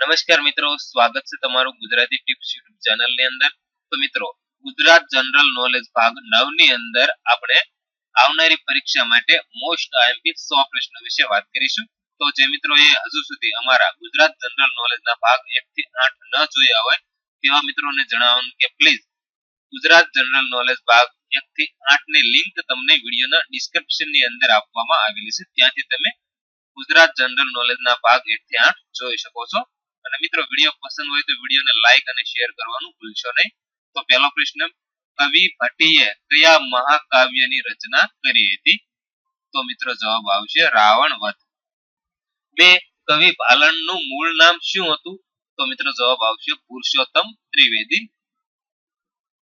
નમસ્કાર મિત્રો, સ્વાગત છે તમારું ગુજરાતી ટિપ્સ યુટ્યુબ ચેનલની અંદર. તો મિત્રો, ગુજરાત જનરલ નોલેજ ભાગ 9 ની અંદર આપણે આવનારી પરીક્ષા માટે મોસ્ટ આઈએમપી 100 પ્રશ્નો વિશે વાત કરીશું. તો જે મિત્રો એ હજુ સુધી અમારા ગુજરાત જનરલ નોલેજ ના ભાગ 1 થી 8 ન જોયા હોય, તેવા મિત્રોને જણાવવાનું કે પ્લીઝ ગુજરાત જનરલ નોલેજ ભાગ એક થી આઠની લિંક તમને વિડિયોના ડિસ્ક્રિપ્શનની અંદર આપવામાં આવેલી છે. ત્યાંથી તમે ગુજરાત જનરલ નોલેજ ના ભાગ એક થી આઠ જોઈ શકો છો. અને મિત્રો વીડિયો પસંદ હોય તો વિડીયોને લાઈક અને શેર કરવાનું ભૂલશો નહીં. તો પહેલો પ્રશ્ન, કવિ ભટ્ટીએ કયા મહાકાવ્યની રચના કરી હતી? તો મિત્રો, જવાબ આવશે રાવણ વધ. બે, કવિ ભાલણનું મૂળ નામ શું હતું? તો મિત્રો, જવાબ આવશે પુરુષોત્તમ ત્રિવેદી.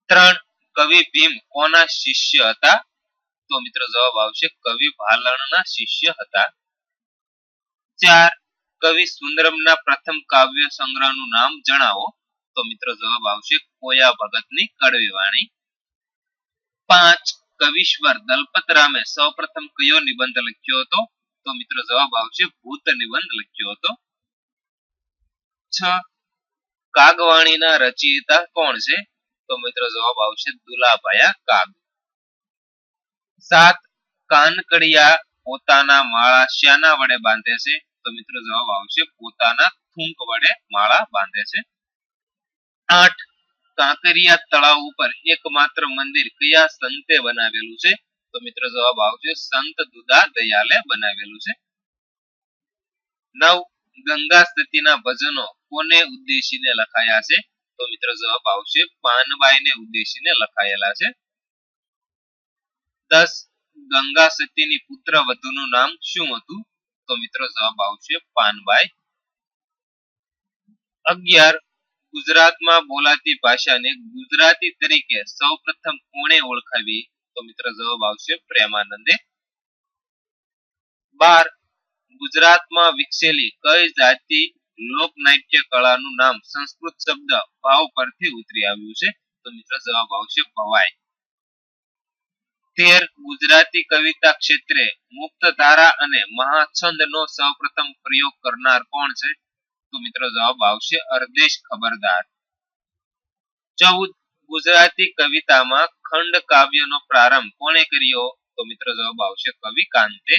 ત્રણ, કવિ ભીમ કોના શિષ્ય હતા? તો મિત્રો, જવાબ આવશે કવિ ભાલણના શિષ્ય હતા. ચાર કવિ સુંદરમના પ્રથમ કાવ્ય સંગ્રહનું નામ જણાવો. તો મિત્રો જવાબ આવશે કોયા ભગતની કડવી વાણી પાંચ, કવિશ્વર દલપતરામે સૌપ્રથમ કયો નિબંધ લખ્યો હતો? તો મિત્રો જવાબ આવશે ભૂત નિબંધ લખ્યો હતો. છ, કાગવાણીના રચયિતા કોણ છે? તો મિત્રો જવાબ આવશે દુલાભાયા કાગ. સાત, કાનકડિયા પોતાના માળા શ્યાના વડે બાંધે છે? તો મિત્રો જવાબ આવશે પોતાના થૂંક વડે માળા બાંધે છે. આઠ, કાંકરિયા તળાવ ઉપર એકમાત્ર મંદિર કયા સંતે બનાવેલું છે? તો મિત્રો જવાબ આવશે સંત દુદા દયાલે બનાવેલું છે. નવ, ગંગા સ્થિતિના ભજનો કોને ઉદ્દેશીને લખાયા છે? તો મિત્રો જવાબ આવશે પાનબાઈને ઉદ્દેશીને લખાયેલા છે. દસ, ગંગા સતીની પુત્ર વધુનું નામ શું હતું? તો મિત્રો જવાબ આવશે પાનબાઈ. અગિયાર, ગુજરાતમાં બોલાતી ભાષાને ગુજરાતી તરીકે સૌપ્રથમ કોણે ઓળખાવી? તો મિત્રો જવાબ આવશે પ્રેમાનંદે. બાર, ગુજરાતમાં વિકસેલી કઈ જાતિ લોકનાટ્ય કળાનું નામ સંસ્કૃત શબ્દ ભાવ પરથી ઉતરી આવ્યું છે? તો મિત્ર જવાબ આવશે ભવાઈ. તેર ગુજરાતી કવિતા ક્ષેત્રે મુક્ત ધારા અને મહાછંદ નો સૌપ્રથમ પ્રયોગ કરનાર કોણ છે? તો મિત્રો જવાબ આવશે અર્દેશ ખબરદાર. ચૌદ ગુજરાતી કવિતામાં ખંડ કાવ્યનો પ્રારંભ કોણે કર્યો? તો મિત્રો જવાબ આવશે કવિ કાંતે.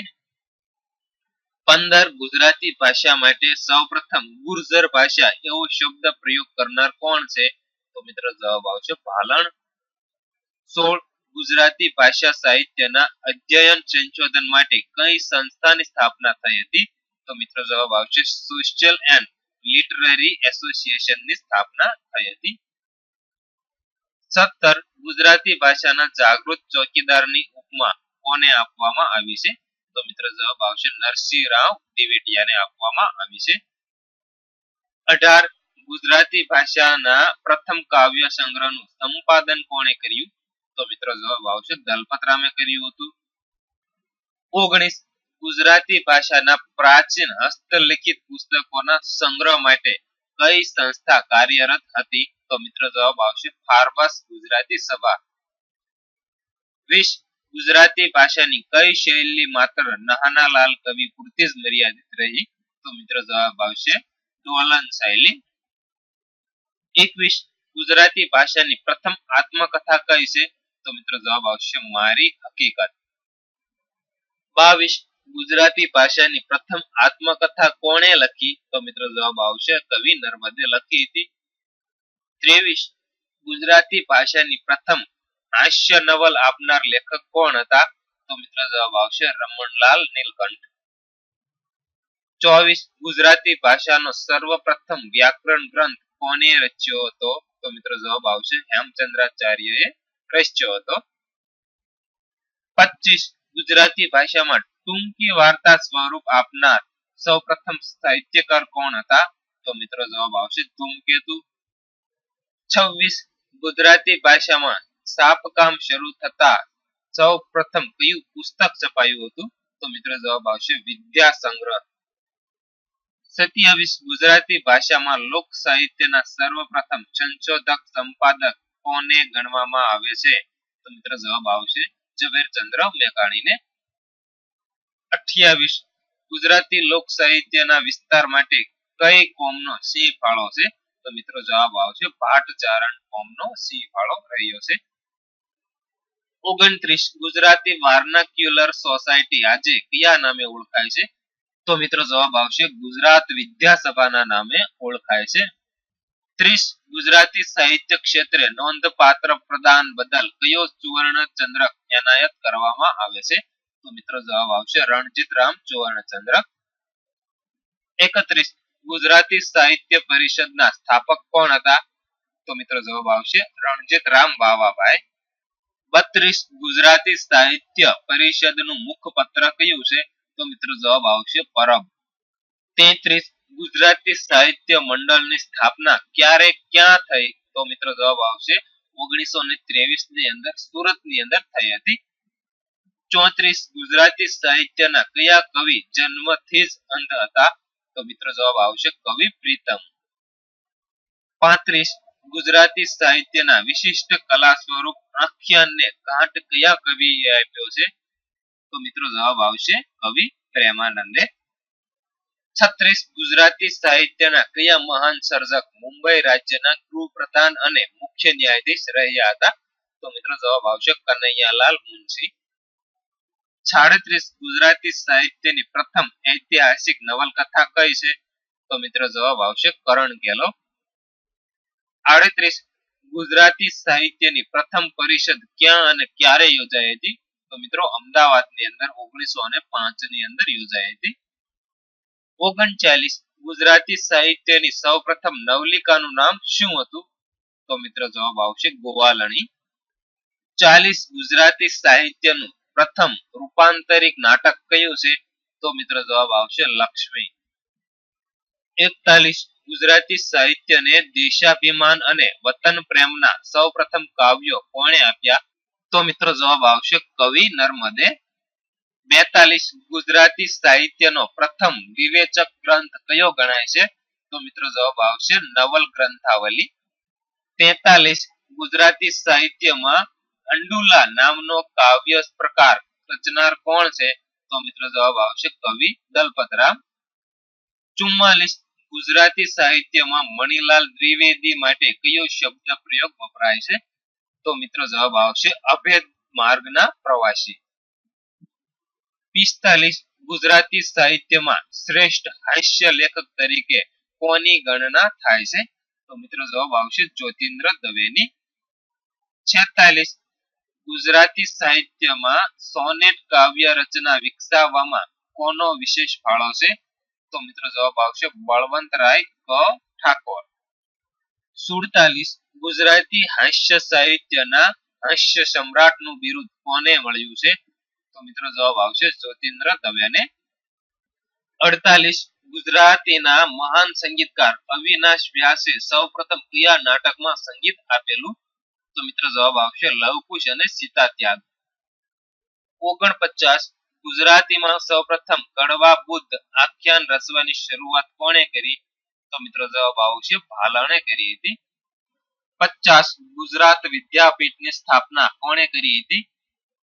પંદર ગુજરાતી ભાષા માટે સૌપ્રથમ ગુર્જર ભાષા એવો શબ્દ પ્રયોગ કરનાર કોણ છે? તો મિત્રો જવાબ આવશે ભાલણ સોળ ગુજરાતી ભાષા સાહિત્યના અધ્યયન સંશોધન માટે કઈ સંસ્થાની સ્થાપના થઈ હતી? તો મિત્રો જવાબ આવશે સોશિયલ એન્ડ લિટરરી એસોસિએશનની સ્થાપના થઈ હતી. સત્તર, ગુજરાતી ભાષાના જાગૃત ચોકીદારની ઉપમા કોને આપવામાં આવી છે? તો મિત્ર જવાબ આવશે નરસિંહ રાવ દિવેટિયાને આપવામાં આવી છે. અઢાર, ગુજરાતી ભાષાના પ્રથમ કાવ્ય સંગ્રહનું સંપાદન કોણે કર્યું? તો મિત્રો જવાબ આવશે. દલપતરામે કર્યું હતું. ઓગણીસ ગુજરાતી ભાષાના પ્રાચીન હસ્તલિખિત પુસ્તકોના સંગ્રહ માટે કઈ સંસ્થા કાર્યરત હતી? તો મિત્રો જવાબ આવશે ફાર્બસ ગુજરાતી સભા. વીસ ગુજરાતી ભાષાની કઈ શૈલી માત્ર નહાનાલાલ કવિ પૂરતી જ મર્યાદિત રહી? તો મિત્રો જવાબ આવશે ડોલન શૈલી. એકવીસ ગુજરાતી ભાષાની પ્રથમ આત્મકથા કઈ છે? તો મિત્રો જવાબ આવશે મારી હકીકત. બાવીસ, ગુજરાતી ભાષાની પ્રથમ આત્મકથા કોણે લખી? તો મિત્રો જવાબ આવશે કવિ નર્મદે લખી હતી. ત્રેવીસ, ગુજરાતી ભાષાની પ્રથમ હાસ્ય નવલ આપનાર લેખક કોણ હતા? તો મિત્ર જવાબ આવશે રમણલાલ નીલકંઠ. ચોવીસ, ગુજરાતી ભાષાનો સર્વપ્રથમ વ્યાકરણ ગ્રંથ કોને રચ્યો હતો? તો મિત્ર જવાબ આવશે હેમચંદ્રાચાર્યએ રચ્યો હતો. પચીસ ગુજરાતી ભાષામાં ટૂંકી વાર્તા સ્વરૂપ આપનાર સૌપ્રથમ સાહિત્યકાર કોણ હતા? તો મિત્રો જવાબ આવશે ધૂમકેતુ. છવ્વીસ ગુજરાતી ભાષામાં સાપકામ શરૂ થતા સૌ પ્રથમ કયું પુસ્તક છપાયું હતું? તો મિત્રો જવાબ આવશે વિદ્યા સંગ્રહ. સત્યાવીસ ગુજરાતી ભાષામાં લોક સાહિત્યના સર્વપ્રથમ સંશોધક, સંપાદક કોને ગણવામાં આવે છે? તો મિત્રો જવાબ આવશે ઝવેરચંદ્ર મેઘાણીને. અઠ્યાવીસ. ગુજરાતી લોક સાહિત્યના વિસ્તાર માટે કઈ કોમનો સિંહ ફાળો છે? તો મિત્રો જવાબ આવશે ભાટચારણ કોમનો સિંહ ફાળો રહ્યો છે. ઓગણત્રીસ. ગુજરાતી વાર્નાક્યુલર સોસાયટી આજે કયા નામે ઓળખાય છે? તો મિત્રો જવાબ આવશે ગુજરાત વિદ્યાસભાના નામે ઓળખાય છે. ત્રીસ ગુજરાતી સાહિત્ય ક્ષેત્રે નોંધપાત્ર પ્રદાન બદલ કયો સુવર્ણ ચંદ્રક એનાયત કરવામાં આવે છે? તો મિત્રો જવાબ આવશે રણજીત રામ સુવર્ણ ચંદ્રક એકત્રીસ, ગુજરાતી સાહિત્ય પરિષદના સ્થાપક કોણ હતા? તો મિત્રો જવાબ આવશે રણજીત રામ વાવાભાઈ. બત્રીસ, ગુજરાતી સાહિત્ય પરિષદનું મુખપત્ર કયું છે? તો મિત્રો જવાબ આવશે પરબ. તેત્રીસ ગુજરાતી સાહિત્ય મંડળની સ્થાપના ક્યારે, ક્યાં થઈ? તો મિત્રો જવાબ આવશે ઓગણીસો ને ત્રેવીસની અંદર સુરતની અંદર થઈ હતી. ચોત્રીસ ગુજરાતી સાહિત્યના કયા કવિ જન્મથી જ અંધ હતા? તો મિત્રો જવાબ આવશે કવિ પ્રીતમ. પાંત્રીસ ગુજરાતી સાહિત્યના વિશિષ્ટ કલા સ્વરૂપ આખ્યાનને કાંઠ કયા કવિએ આપ્યો છે? તો મિત્રો જવાબ આવશે કવિ પ્રેમાનંદે. છત્રીસ ગુજરાતી સાહિત્યના કયા મહાન સર્જક મુંબઈ રાજ્યના ગૃહપ્રધાન અને મુખ્ય ન્યાયાધીશ રહ્યા હતા. તો મિત્રો જવાબ આવશે કનૈયાલાલ મુનશી. સાડત્રીસ ગુજરાતી સાહિત્યની પ્રથમ ઐતિહાસિક નવલકથા કઈ છે? તો મિત્રો જવાબ આવશે કરણ ગેલો આડત્રીસ ગુજરાતી સાહિત્યની પ્રથમ પરિષદ ક્યાં અને ક્યારે યોજાઈ હતી? તો મિત્રો અમદાવાદની અંદર ઓગણીસો ની અંદર યોજાઈ હતી. ઓગણચાલીસ ગુજરાતી સાહિત્યની સૌ પ્રથમ નવલિકાનું નામ શું હતું? તો મિત્રો જવાબ આવશે ગોવાલણી. ચાલીસ ગુજરાતી સાહિત્યનું પ્રથમ રૂપાંતરિક નાટક કયું છે? તો મિત્રો જવાબ આવશે લક્ષ્મી. એકતાલીસ ગુજરાતી સાહિત્યને દેશાભિમાન અને વતન પ્રેમના સૌ પ્રથમ કાવ્યો કોણે આપ્યા? તો મિત્રો જવાબ આવશે કવિ નર્મદે બેતાલીસ ગુજરાતી સાહિત્યનો પ્રથમ વિવેચક ગ્રંથ કયો ગણાય છે? તો મિત્રો જવાબ આવશે નવલ ગ્રંથાવલી. તેતાલીસ ગુજરાતી સાહિત્યમાં અંડુલા નામનો કાવ્ય પ્રકાર રચનાર કોણ છે? તો મિત્રો જવાબ આવશે કવિ દલપતરામ. ચુમ્માલીસ ગુજરાતી સાહિત્યમાં મણિલાલ દ્વિવેદી માટે કયો શબ્દ પ્રયોગ વપરાય છે? તો મિત્રો જવાબ આવશે અભેદ માર્ગના પ્રવાસી. પિસ્તાલીસ ગુજરાતી સાહિત્યમાં શ્રેષ્ઠ હાસ્ય લેખક તરીકે કોની ગણના થાય છે? તો મિત્રો જવાબ આવશે જ્યોતિન્દ્ર દવેની. છેતાલીસ ગુજરાતી સાહિત્યમાં સોનેટ કાવ્ય રચના વિકસાવવામાં કોનો વિશેષ ફાળો છે? તો મિત્રો જવાબ આવશે બળવંતરાય ક. ઠાકોર. સુડતાલીસ ગુજરાતી હાસ્ય સાહિત્યના હાસ્ય સમ્રાટનું બિરુદ કોને મળ્યું છે? તો મિત્રો જવાબ આવશે જ્યોતિન્દ્ર દવેને. અડતાલીસ. ગુજરાતીના મહાન સંગીતકાર અવિનાશ વ્યાસે સૌ પ્રથમ કયા નાટકમાં સંગીત આપેલું. તો મિત્રો જવાબ આવશે લવકુશ અને સીતા ત્યાગ ઓગણપચાસ. ગુજરાતીમાં સૌ પ્રથમ કડવા બુદ્ધ આખ્યાન રચવાની શરૂઆત કોણે કરી? તો મિત્રો જવાબ આવશે ભાલાણે કરી હતી. પચાસ. ગુજરાત વિદ્યાપીઠની સ્થાપના કોણે કરી હતી?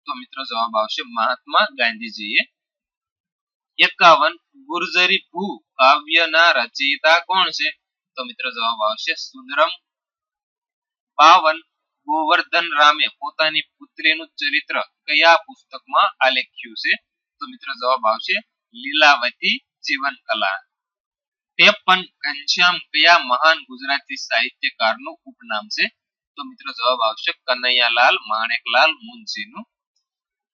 તો મિત્રો જવાબ આવશે મહાત્મા ગાંધીજીએ. એકાવન ગુર્જરી ભૂ કાવ્યના રચયિતા કોણ છે? તો મિત્રો જવાબ આવશે સુંદરમ. બાવન ગોવર્ધન રામે પોતાની પુત્રીનું ચરિત્ર કયા પુસ્તકમાં આલેખ્યું છે? તો મિત્રો જવાબ આવશે લીલાવતી જીવન કલા. તેપન ઘનશ્યામ કયા મહાન ગુજરાતી સાહિત્યકારનું ઉપનામ છે? તો મિત્રો જવાબ આવશે કનૈયાલાલ માણેકલાલ મુનશીનું.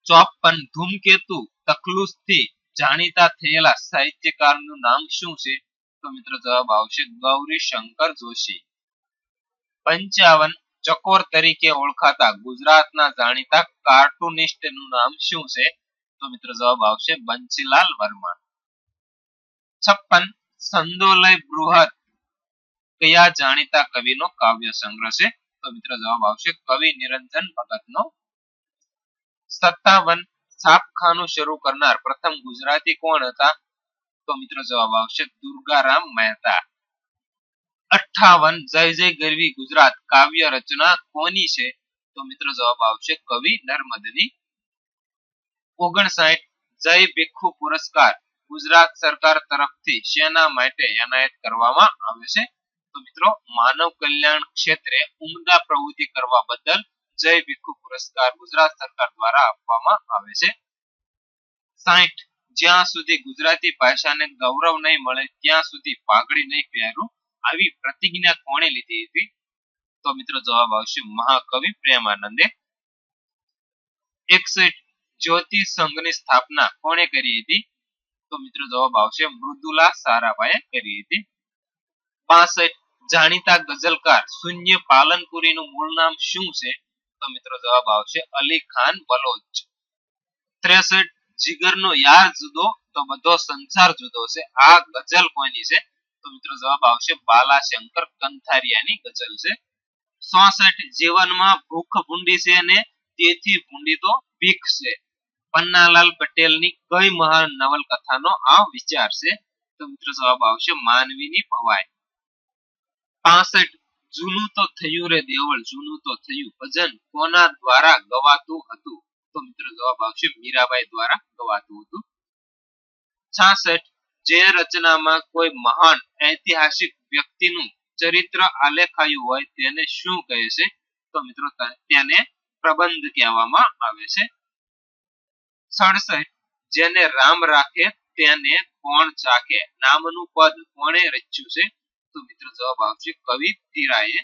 ચોપન ધૂમકેતુ તકલુસથી જાણીતા થયેલા સાહિત્યકારનું નામ શું છે? તો મિત્રો જવાબ આવશે ગૌરી શંકર જોશી. પંચાવન ચકોર તરીકે ઓળખાતા ગુજરાતના જાણીતા કાર્ટુનિસ્ટનું નામ શું છે? તો મિત્રો જવાબ આવશે બંસીલાલ વર્મા. છપ્પન સંદોલય બૃહદ કયા જાણીતા કવિનો કાવ્ય સંગ્રહ છે? તો મિત્રો જવાબ આવશે કવિ નિરંજન ભગત નો સત્તાવન છાપખાનું શરૂ કરનાર પ્રથમ ગુજરાતી કોણ હતા? તો મિત્રો જવાબ આવશે દુર્ગારામ મહેતા. અઠાવન જય જય ગરવી ગુજરાત કાવ્ય રચના કોની છે? તો મિત્રો જવાબ આવશે કવિ નર્મદની. ઓગણસાઠ જય ભીખુ પુરસ્કાર ગુજરાત સરકાર તરફથી શેના માટે એનાયત કરવામાં આવે છે? તો મિત્રો માનવ કલ્યાણ ક્ષેત્રે ઉમદા પ્રવૃત્તિ કરવા બદલ જય ભીખુ પુરસ્કાર ગુજરાત સરકાર દ્વારા આપવામાં આવે છે. સાઠ જ્યાં સુધી ગુજરાતી ભાષાને ગૌરવ નહીં મળે, ત્યાં સુધી પાઘડી નહીં પહેરું, આવી પ્રતિજ્ઞા કોણે લીધી હતી? તો મિત્રો જવાબ આવશે મહાકવિ પ્રેમાનંદે. એકસઠ, જ્યોતિ સંઘની સ્થાપના કોણે કરી હતી? તો મિત્રો જવાબ આવશે મૃદુલા સારાભાઈએ કરી હતી. પાસઠ, જાણીતા ગઝલકાર શૂન્ય પાલનપુરી નું મૂળ નામ શું છે? તો મિત્રો જવાબ આવશે અલી ખાન બલોચ. ત્રેસઠ, જીગરનો યાર જુદો, તો બધો સંસાર જુદો છે. આ ગઝલ કોની છે? તો મિત્રો જવાબ આવશે બાલાશંકર કંથારિયાની ગઝલ છે. ચોસઠ જીવનમાં ભૂખ ભૂંડી છે અને તેથી ભૂંડી તો ભીખ છે. પન્નાલાલ પટેલની કઈ મહાન નવલકથાનો આ વિચાર છે? તો મિત્રો જવાબ આવશે માનવીની ભવાઈ. પાસઠ જૂનું તો થયું રે દેવળ, જૂનું તો થયું. ભજન કોના દ્વારા ગવાતું હતું? તો મિત્રો જવાબ આવશે મીરાબાઈ દ્વારા ગવાતું હતું. છાસઠ, જે રચનામાં કોઈ મહાન ઐતિહાસિક વ્યક્તિનું ચરિત્ર આલેખાયું હોય તેને શું કહે છે? તો મિત્રો તેને પ્રબંધ કહેવામાં આવે છે. સડસઠ, જેને રામ રાખે તેને કોણ ચાખે? નામનું પદ કોણે રચ્યું છે? તો મિત્રો જવાબ આવશે કવિ તીરાએ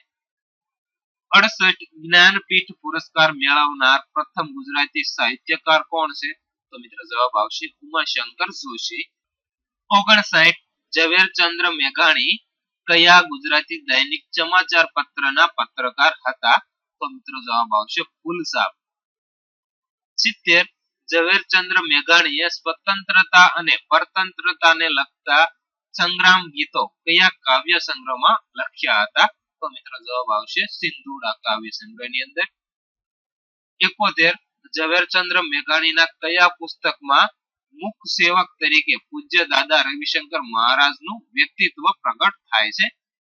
અડસઠ જ્ઞાનપીઠ પુરસ્કાર મેળવનાર પ્રથમ ગુજરાતી સાહિત્યકાર કોણ છે? તો મિત્રો જવાબ આવશે ઉમાશંકર જોશી. ઓગણસાઠ ઝવેરચંદ્ર મેઘાણી કયા ગુજરાતી દૈનિક સમાચાર પત્રના પત્રકાર હતા? તો મિત્રો જવાબ આવશે ફૂલસાબ સિત્તેર ઝવેરચંદ્ર મેઘાણીએ સ્વતંત્રતા અને પરતંત્રતાને લગતા સંગ્રામ ગીતો કયા કાવ્ય સંગ્રહમાં લખ્યા હતા? તો મિત્રો જવાબ આવશે સિંધુડા કાવ્ય સંગ્રહની અંદર. એકોતેર, ઝવેરચંદ્ર મેઘાણીના કયા પુસ્તકમાં મુખ સેવક તરીકે પૂજ્ય દાદા રવિશંકર મહારાજનું વ્યક્તિત્વ પ્રગટ થાય છે?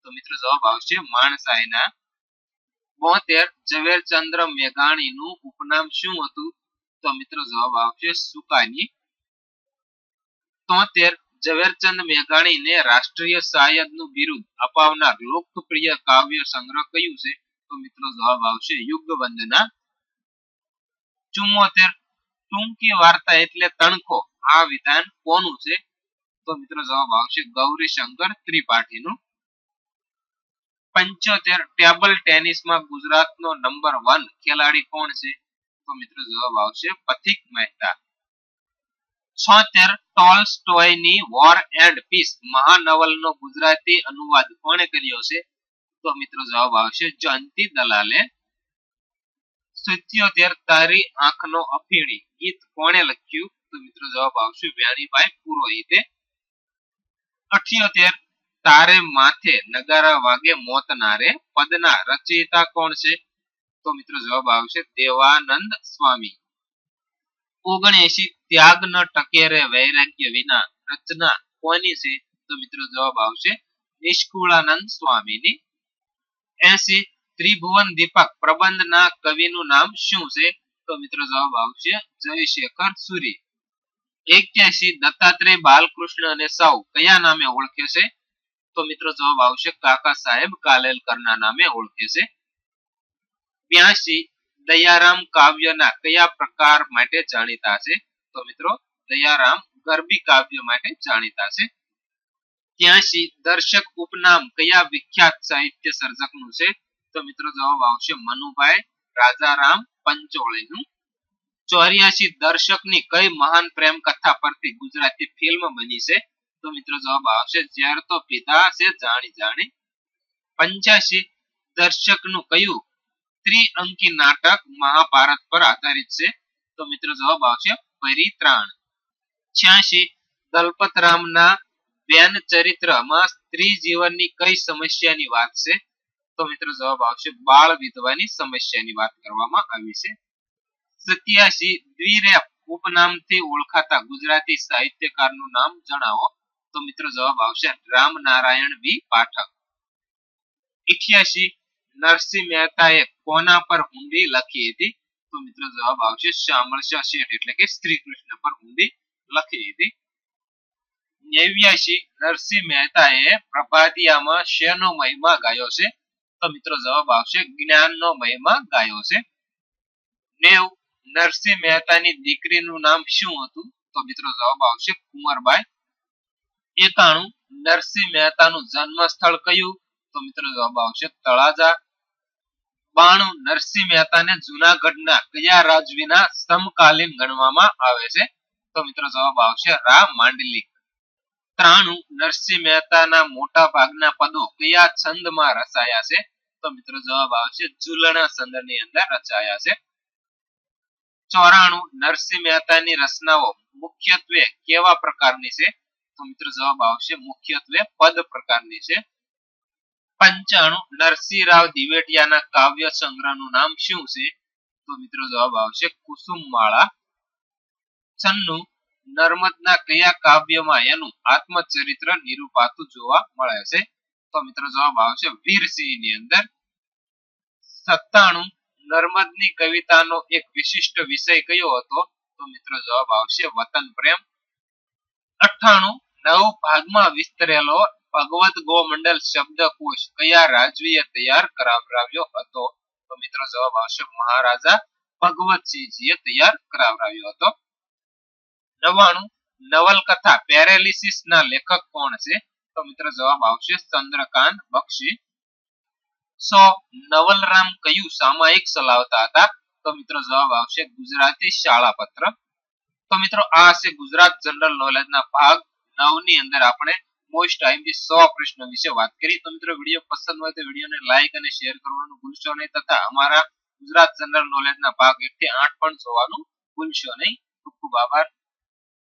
તો મિત્રો જવાબ આવશે માણસાયના બોતેર, ઝવેરચંદ્ર મેઘાણીનું ઉપનામ શું હતું? તો મિત્રો જવાબ આવશે સુકાની. તોતેર ઝવેરચંદ મેઘાણીને રાષ્ટ્રીય શાયદનું બિરુદ અપાવનાર લોકપ્રિય કાવ્ય સંગ્રહ કયું છે? તો મિત્રો જવાબ આવશે યુગ વંદના ચુમ્મોતેર ટૂંકી વાર્તા એટલે તણખો. આ વિધાન કોનું છે? તો મિત્રો જવાબ આવશે ગૌરી શંકર ત્રિપાઠીનું. પંચોતેર ટેબલ ટેનિસમાં ગુજરાતનો નંબર વન ખેલાડી કોણ છે? તો મિત્રો જવાબ આવશે પથિક મહેતા. છોતેર ટોલ્સટોયની વોર એન્ડ પીસ મહાનવલનો ગુજરાતી અનુવાદ કોણે કર્યો છે? તો મિત્રો જવાબ આવશે જયંતી દલાલે. સિત્યોતેર તારી આંખનો અફીણી ગીત કોણે લખ્યું? તો મિત્રો જવાબ આવશે વ્યાણીભાઈ પુરોહિતે. અઠ્યોતેર તારે માથે નગારા વાગે મોતનારે પદના રચયિતા કોણ છે? તો મિત્રો જવાબ આવશે દેવાનંદ સ્વામી. ઓગણએસી ત્યાગ ન ટકે રે વૈરાગ્ય વિના રચના કોની છે? તો મિત્રો જવાબ આવશે નિષ્કુળાનંદ સ્વામીની. એસી ત્રિભુવન દીપક પ્રબંધના કવિનું નામ શું છે? તો મિત્રો જવાબ આવશે જયશેખર સુરી. એક્યાસી દત્તાત્રેય બાલકૃષ્ણ અને સૌ કયા નામે ઓળખે છે? તો મિત્રો જવાબ આવશે કાકા સાહેબ કાલેલકરના નામે ઓળખે છે. બ્યાસી દયારામ કાવ્યના કયા પ્રકાર માટે જાણીતા છે? તો મિત્રો દયારામ ગરબી કાવ્ય માટે જાણીતા છે. ત્યાંશી દર્શક ઉપનામ કયા વિખ્યાત સાહિત્ય સર્જકનું છે? તો મિત્રો જવાબ આવશે મનુભાઈ રાજારામ પંચોળીનું. ચોર્યાસી દર્શકની કઈ મહાન પ્રેમ કથા પરથી ગુજરાતી ફિલ્મ બની છે? તો મિત્રો જવાબ આવશે ઝેર તો પીધા છે જાણી જાણી. પંચ્યાસી દર્શકનું કયું ત્રિઅંકી નાટક મહાભારત પર આધારિત છે? તો મિત્રો જવાબ આવશે પરિત્રાણ. છ્યાસી દલપતરામના બેન ચરિત્રમાં સ્ત્રી જીવનની કઈ સમસ્યાની વાત છે? તો મિત્રો જવાબ આવશે બાળ વિધવાની સમસ્યાની વાત કરવામાં આવી છે. સત્યાસી દ્વિરેપ ઉપનામથી ઓળખાતા ગુજરાતી સાહિત્યકારનું નામ જણાવો. તો મિત્રો જવાબ આવશે રામનારાયણ વી. પાઠક. ઇઠ્યાસી નરસિંહ મહેતાએ કોના પર હુંડી લખી હતી? તો મિત્રો જવાબ આવશે શામળ શેઠ, એટલે કે શ્રી કૃષ્ણ પર ઊંડી લખી હતી નેવ્યાસી નરસિંહ મહેતાએ પ્રભાતિયામાં શેનો મહિમા ગાયો છે? તો મિત્રો જવાબ આવશે જ્ઞાનનો મહિમા ગાયો છે. નેવ, નરસિંહ મહેતાની દીકરીનું નામ શું હતું? તો મિત્રો જવાબ આવશે કુંવરબાઈ. એકાણું, નરસિંહ મહેતાનું જન્મ સ્થળ કયું? તો મિત્રો જવાબ આવશે તળાજા. બાણું નરસિંહ મહેતાને જુનાગઢના કયા રાજવીના સમકાલીન ગણવામાં આવે છે? તો મિત્રો જવાબ આવશે રા માંડલિક ત્રાણું નરસિંહ મહેતાના મોટા ભાગના પદો કયા છંદમાં રચાયા છે? તો મિત્રો જવાબ આવશે ઝૂલણા છંદની અંદર રચાયા છે. ચોરાણું નરસિંહ મહેતાની રચનાઓ મુખ્યત્વે કેવા પ્રકારની છે? તો મિત્રો જવાબ આવશે મુખ્યત્વે પદ પ્રકારની છે. પંચાણું નરસિંહરાવ દિવેટિયાના કાવ્ય સંગ્રહનું નામ શું છે? તો મિત્રો જવાબ આવશે કુસુમમાળા છન્નું, નર્મદના કયા કાવ્યમાં એનું આત્મચરિત્ર નિરૂપાતું જોવા મળે છે? તો મિત્રો જવાબ આવશે વીરસિંહની અંદર. સત્તાણું, નર્મદની કવિતાનો એક વિશિષ્ટ વિષય કયો હતો? તો મિત્રો જવાબ આવશે વતન પ્રેમ. અઠાણું નવ ભાગમાં વિસ્તરેલો ભગવત ગોમંડલ શબ્દકોશ કયા રાજવીએ તૈયાર કરાવરાવ્યો હતો? તો મિત્રો જવાબ આવશે મહારાજા ભગવતસિંહજીએ તૈયાર કરાવરાવ્યો હતો. નવાણું નવલકથા પેરેલિસિસ ના લેખક કોણ છે? તો મિત્રો જવાબ આવશે ચંદ્રકાંત બક્ષી. સો નવલરામ કયું સામાયિક ચલાવતા હતા? તો મિત્રો જવાબ આવશે ગુજરાતી શાળા પત્ર તો મિત્રો આ છે ગુજરાત જનરલ નોલેજ ના ભાગ નવની અંદર આપણે મોસ્ટ આઈએમપી સો પ્રશ્નો વિશે વાત કરી. તો મિત્રો, વીડિયો પસંદ હોય તો વિડીયોને લાઈક અને શેર કરવાનું ભૂલશો નહીં તથા અમારા ગુજરાત જનરલ નોલેજના ભાગ એક થી આઠ પણ જોવાનું ભૂલશો નહીં. ખૂબ ખૂબ આભાર.